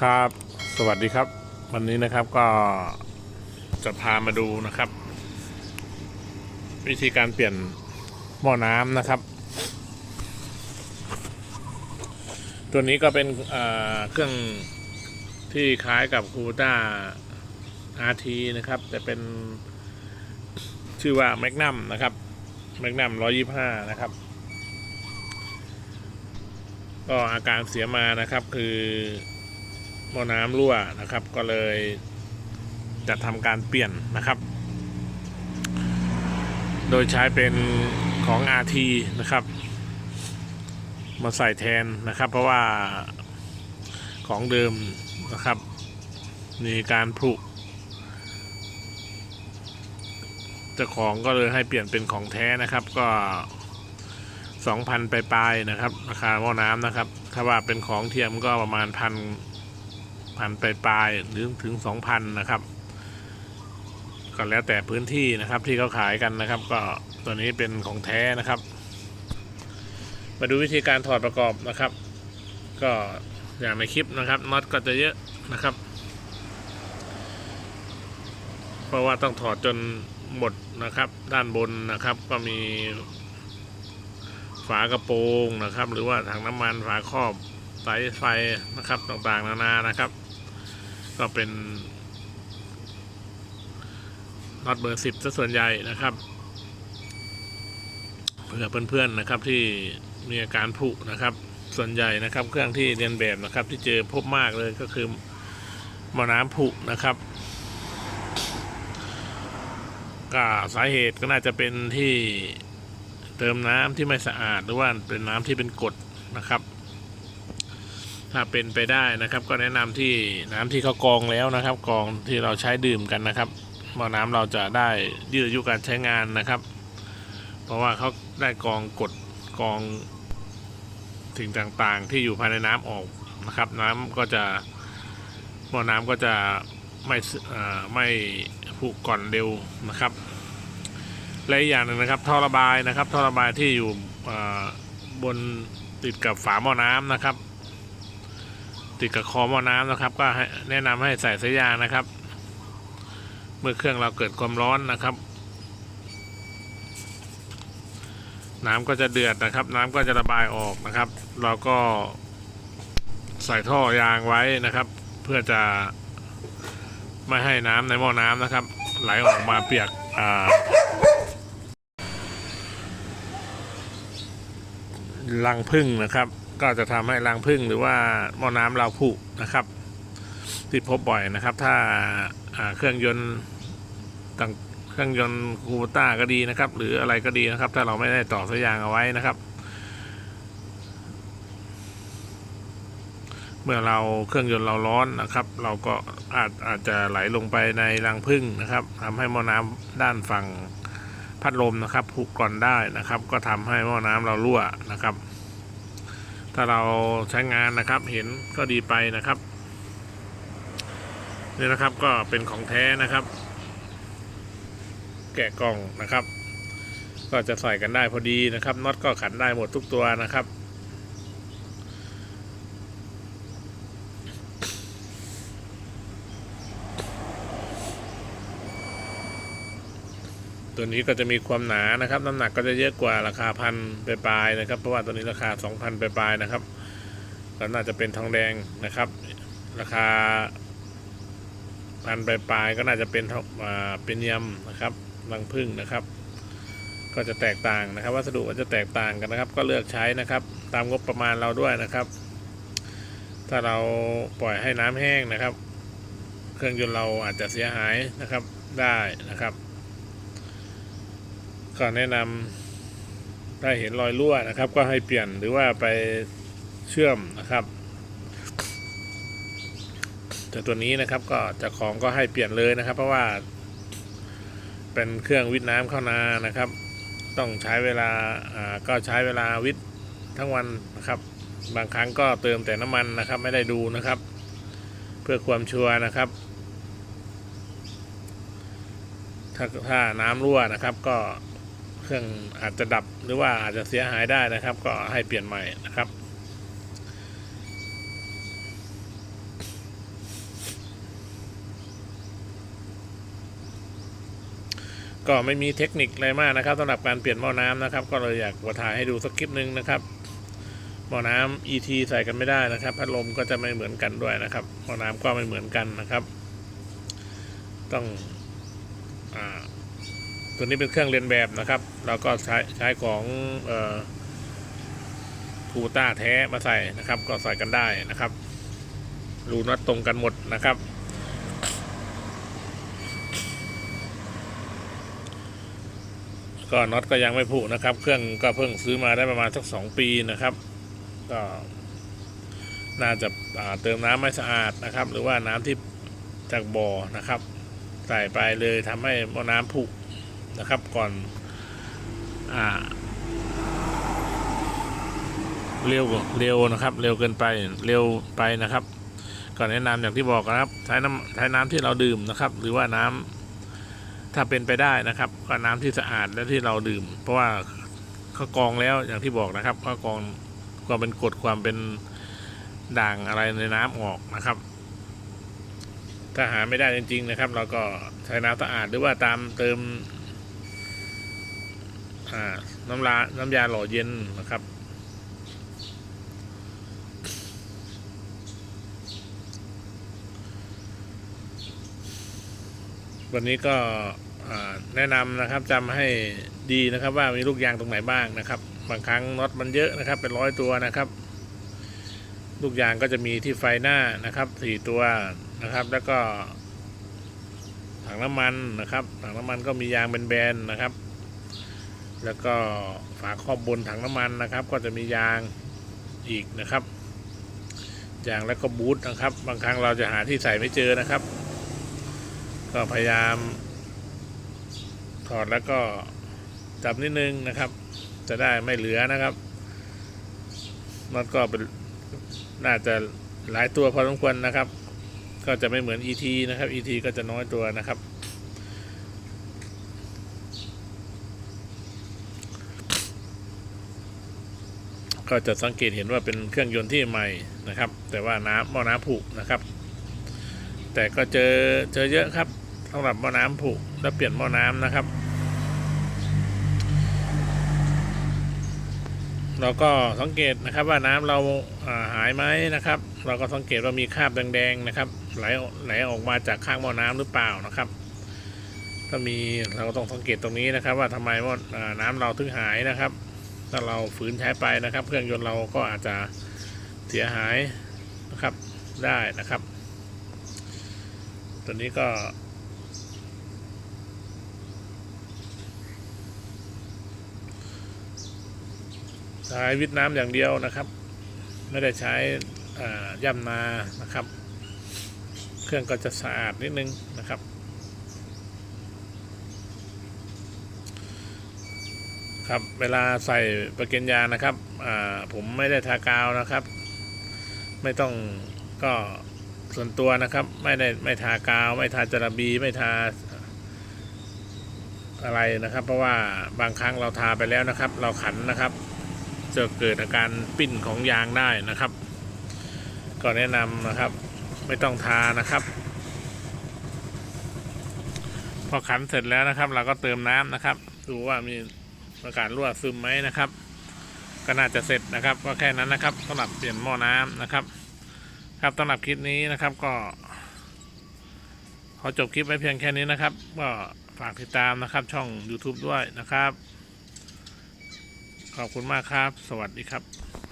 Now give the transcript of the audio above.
ครับ สวัสดีครับ วันนี้นะครับก็จะพามาดูนะครับ วิธีการเปลี่ยนหม้อน้ำนะครับ ตัวนี้ก็เป็นเเครื่องที่คล้ายกับคูต้า RT นะครับ แต่เป็นชื่อว่าแมกนัมนะครับแมกนัม125นะครับ ก็อาการเสียมานะครับคือ หม้อน้ำรั่วนะครับ ก็เลยจะทำการเปลี่ยนนะครับ โดยใช้เป็นของ RT นะครับ มาใส่แทนนะครับ เพราะว่าของเดิมนะครับ มีการผุเจ้าของก็เลยให้เปลี่ยนเป็นของแท้นะครับก็ 2,000 ไปปลายๆนะครับ ราคาหม้อน้ำนะครับ ถ้าว่าเป็นของเทียมก็ประมาณพัน พันไปปลายๆหรือถึง2,000นะครับ ก็แล้วแต่พื้นที่นะครับที่เขาขายกันนะครับ ก็ตัวนี้เป็นของแท้นะครับ มาดูวิธีการถอดประกอบนะครับ ก็อย่างในคลิปนะครับน็อตก็จะเยอะนะครับ เพราะว่าต้องถอดจนหมดนะครับ ด้านบนนะครับก็มีฝากระโปรงนะครับ หรือว่าถังน้ำมันฝาครอบสายไฟนะครับต่างๆ นานานะครับ ก็เป็นน็อตเบอร์สิบซะส่วนใหญ่นะครับ เพื่อเพื่อนๆนะครับที่มีอาการผุนะครับ ส่วนใหญ่นะครับ เครื่องที่เรียนแบบนะครับ ที่เจอพบมากเลยก็คือหมอน้ำผุนะครับก็สาเหตุก็น่าจะเป็นที่เติมน้ำที่ไม่สะอาดหรือว่าเป็นน้ำที่เป็นกรดนะครับ ถ้าเป็นไปได้นะครับ ก็แนะนำที่น้ำที่เขากองแล้วนะครับกองที่เราใช้ดื่มกันนะครับหม้อน้ำเราจะได้ยืดอายุการใช้งานนะครับ เพราะว่าเขาได้กองกดกองสิ่งต่างๆ ที่อยู่ภายในน้ำออกนะครับ น้ำก็จะหม้อน้ำก็จะไม่ไม่ผุก่อนเร็วนะครับและอีกอย่างหนึ่งนะครับท่อระบายนะครับท่อระบายที่อยู่บนติดกับฝาหม้อน้ำนะครับ ติดกับคอหม้อน้ำนะครับ ก็แนะนำให้ใส่สายยางนะครับ เมื่อเครื่องเราเกิดความร้อนนะครับ น้ำก็จะเดือดนะครับ น้ำก็จะระบายออกนะครับ เราก็ใส่ท่อยางไว้นะครับ เพื่อจะไม่ให้น้ำในหม้อน้ำนะครับ ไหลออกมาเปียกอ่ารังพึ่งนะครับ ก็จะทำให้รังพึ่งหรือว่าหม้อน้ำเราผุนะครับ ที่พบบ่อยนะครับ ถ้าาเครื่องยนต์ต่างเครื่องยนต์คูต้าก็ดีนะครับ หรืออะไรก็ดีนะครับ ถ้าเราไม่ได้ต่อสายยางเอาไว้นะครับ เมื่อเราเครื่องยนต์เราร้อนนะครับ เราก็อาจอาจจะไหลลงไปในรังผึ้งนะครับทำให้หม้อน้ำด้านฝั่งพัดลมนะครับผุก่อนได้นะครับ ก็ทำให้หม้อน้ำเรารั่วนะครับ ถ้าเราใช้งานนะครับเห็นก็ดีไปนะครับนี่นะครับก็เป็นของแท้นะครับ แกะกล่องนะครับ ก็จะใส่กันได้พอดีนะครับน็อตก็ขันได้หมดทุกตัวนะครับ ตัวนี้ก็จะมีความหนานะครับ น้ำหนักก็จะเยอะกว่าราคาพันปลายนะครับ เพราะว่าตัวนี้ราคา 2,000ปลายนะครับก็น่าจะเป็นทองแดงนะครับ ราคาพันปลายก็น่าจะเป็นทองเป็นยำนะครับรังพึ่งนะครับ ก็จะแตกต่างนะครับ วัสดุก็จะแตกต่างกันนะครับ ก็เลือกใช้นะครับ ตามงบประมาณเราด้วยนะครับ ถ้าเราปล่อยให้น้ำแห้งนะครับ เครื่องยนต์เราอาจจะเสียหายนะครับได้นะครับ ก็แนะนำถ้าเห็นรอยรั่วนะครับ ก็ให้เปลี่ยนหรือว่าไปเชื่อมนะครับ แต่ตัวนี้นะครับก็เจะของก็ให้เปลี่ยนเลยนะครับ เพราะว่า เป็นเครื่องวิทย์น้ำเข้านานะครับ ต้องใช้เวลาอ่าก็ใช้เวลาวิทย์ทั้งวันนะครับ บางครั้งก็เติมแต่น้ำมันนะครับ ไม่ได้ดูนะครับ เพื่อความชัวร์นะครับถ้าถ้าน้ำรั่วนะครับ ก็ เครื่องอาจจะดับหรือว่าอาจจะเสียหายได้นะครับ ก็ให้เปลี่ยนใหม่นะครับก็ไม่มีเทคนิคอะไรมากนะครับสำหรับการเปลี่ยนหม้อน้ำนะครับ ก็เลยอยากถ่ายให้ดูสักคลิปนึงนะครับหม้อน้ำ ET ใส่กันไม่ได้นะครับ พัดลมก็จะไม่เหมือนกันด้วยนะครับหม้อน้ำก็ไม่เหมือนกันนะครับ ต้องอ่า ตัวนี้เป็นเครื่องเรียนแบบนะครับ เราก็ใช้ใช้ของคูต้าแท้มาใส่นะครับ ก็ใส่กันได้นะครับ รูน็อตตรงกันหมดนะครับ ก็น็อตก็ยังไม่ผุนะครับ เครื่องก็เพิ่งซื้อมาได้ประมาณสักสองปีนะครับ ก็น่าจะาเติมน้ำไม่สะอาดนะครับ หรือว่าน้ำที่จากบ่อนะครับ ใส่ไปเลยทำให้หม้อน้ำผุ นะครับก่อนอ่าเร็วเร็วนะครับ เร็วเกินไปเร็วไปนะครับ ก่อนแนะนำอย่างที่บอกนะครับ ใช้น้ำใช้น้ำที่เราดื่มนะครับ หรือว่าน้ำถ้าเป็นไปได้นะครับ ก็น้ำที่สะอาดและที่เราดื่ม เพราะว่าเขากรองแล้วอย่างที่บอกนะครับเขากรองความเป็นกรดความเป็นด่างอะไรในน้ำออกนะครับ ถ้าหาไม่ได้จริง ๆนะครับ เราก็ใช้น้ำสะอาดหรือว่าตามเติม น้ำลาน้ำยาหล่อเย็นนะครับ วันนี้ก็แนะนำนะครับจำให้ดีนะครับว่ามีลูกยางตรงไหนบ้างนะครับ บางครั้งน็อตมันเยอะนะครับ เป็นร้อยตัวนะครับ ลูกยางก็จะมีที่ไฟหน้านะครับสี่ตัวนะครับ แล้วก็ถังน้ำมันนะครับถังน้ำมันก็มียางเป็นแบนนะครับ แล้วก็ฝาครอบบนถังน้ำมันนะครับ ก็จะมียางอีกนะครับยางแล้วก็บูทนะครับ บางครั้งเราจะหาที่ใส่ไม่เจอนะครับ ก็พยายาม ถอดแล้วก็จับนิดนึงนะครับ จะได้ไม่เหลือนะครับน็อตก็เป็นน่าจะหลายตัวพอสมควรนะครับ ก็จะไม่เหมือน ET นะครับ ET ก็จะน้อยตัวนะครับ ก็จะสังเกตเห็นว่าเป็นเครื่องยนต์ที่ใหม่นะครับ แต่ว่าน้ำหม้อน้ำผุนะครับ แต่ก็เจอเจอเยอะครับสำหรับหม้อน้ำผุแล้วเปลี่ยนหม้อน้ำนะครับ เราก็สังเกตนะครับว่าน้ำเราาหายไหมนะครับ เราก็สังเกตว่ามีคราบแดงๆนะครับ ไหลไหลออกมาจากข้างหม้อน้ำหรือเปล่านะครับถ้ามีเราก็ต้องสังเกตตรงนี้นะครับ ว่าทำไมหม้ออ่าน้ำเราถึงหายนะครับ ถ้าเราฝืนใช้ไปนะครับ เครื่องยนต์เราก็อาจจะเสียหายนะครับได้นะครับ ตัวนี้ก็ ใช้วิทน้ำอย่างเดียวนะครับ ไม่ได้ใช้ย่ำนานะครับ เครื่องก็จะสะอาดนิดนึงนะครับ ครับเวลาใส่ประก็นยางนะครับอ่าผมไม่ได้ทากาวนะครับ ไม่ต้องก็ส่วนตัวนะครับ ไม่ได้ไม่ทากาว ไม่ทาจาระบีไม่ทาอะไรนะครับ เพราะว่าบางครั้งเราทาไปแล้วนะครับ เราขันนะครับจะเกิดอาการปิ้นของยางได้นะครับ ก็แนะนำนะครับ ไม่ต้องทานะครับ พอขันเสร็จแล้วนะครับ เราก็เติมน้ำนะครับ ดูว่ามี อาการรั่วซึมไหมนะครับ ก็น่าจะเสร็จนะครับ ก็แค่นั้นนะครับสำหรับเปลี่ยนหม้อน้ำนะครับ ครับสำหรับคลิปนี้นะครับก็ ขอจบคลิปไว้เพียงแค่นี้นะครับ ก็ฝากติดตามนะครับ ช่อง YouTube ด้วยนะครับ ขอบคุณมากครับ สวัสดีครับ